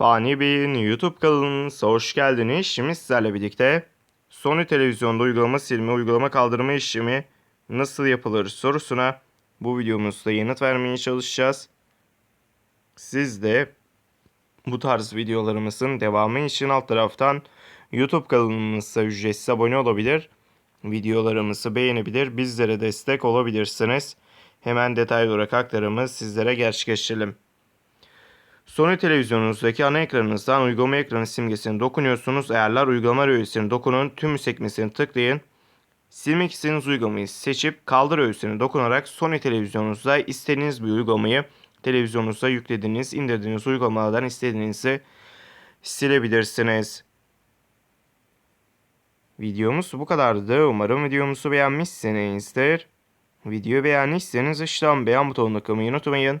Fani Bey'in YouTube kanalınıza hoş geldiniz. Şimdi sizlerle birlikte Sony televizyonda uygulama silme, uygulama kaldırma işlemi nasıl yapılır sorusuna bu videomuzda yanıt vermeye çalışacağız. Siz de bu tarz videolarımızın devamı için alt taraftan YouTube kanalımıza ücretsiz abone olabilir. Videolarımızı beğenebilir, bizlere destek olabilirsiniz. Hemen detaylı olarak aktarımı sizlere gerçekleştirelim. Sony televizyonunuzdaki ana ekranınızdan uygulama ekranı simgesine dokunuyorsunuz. Ayarlar uygulama öğesine dokunun. Tüm sekmesini tıklayın. Silmek istediğiniz uygulamayı seçip kaldır öğesine dokunarak Sony televizyonunuzda istediğiniz bir uygulamayı televizyonunuzda yüklediğiniz, indirdiğiniz uygulamalardan istediğinizi silebilirsiniz. Videomuz bu kadardı. Umarım videomuzu beğenmişsinizdir. Videoyu beğendiyseniz aşağıdan beğen butonuna kılmayı unutmayın.